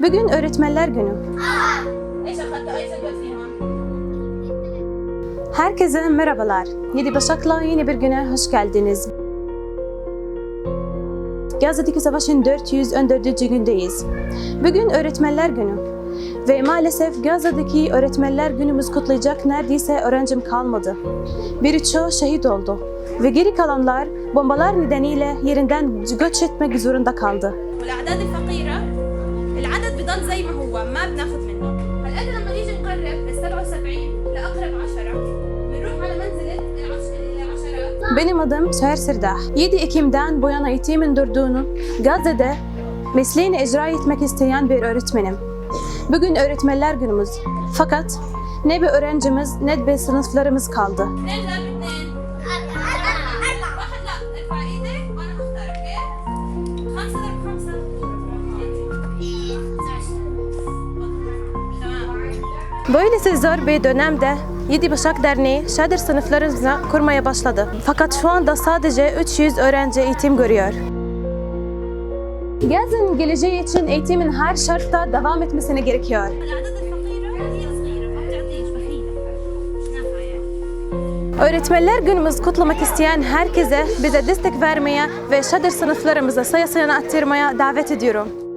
Bugün Öğretmenler Günü. Herkese merhabalar. Yedi Başak'la yeni bir güne hoş geldiniz. Gazze'deki savaşın 414. gündeyiz. Bugün Öğretmenler Günü. Ve maalesef Gazze'deki Öğretmenler Günümüz kutlayacak neredeyse öğrencim kalmadı. Birçoğu şehit oldu ve geri kalanlar bombalar nedeniyle yerinden göç etmek zorunda kaldı. والاعداد الفقيره العدد بضل زي ما هو ما بناخذ منه هلا احنا لما نيجي نقرب لل 77 لاقرب 10 بنروح على منزله العش- العشرات Benim adım Seher Sırdah. 7 Ekim'den bu yana eğitimin durduğunu, Gazze'de mesleğini icra etmek isteyen bir öğretmenim. Bugün öğretmenler günümüz. Fakat ne bir öğrencimiz ne bir sınıflarımız kaldı. اثنين Böylesi zor bir dönemde 7 Başak Derneği Şadir sınıflarına kurmaya başladı. Fakat şu anda sadece 300 öğrenci eğitim görüyor. Gezin geleceği için eğitimin her şartta devam etmesine gerekiyor. Öğretmenler günümüz kutlamak isteyen herkese bize destek vermeye ve Şadır sınıflarımıza sayısını arttırmaya davet ediyorum.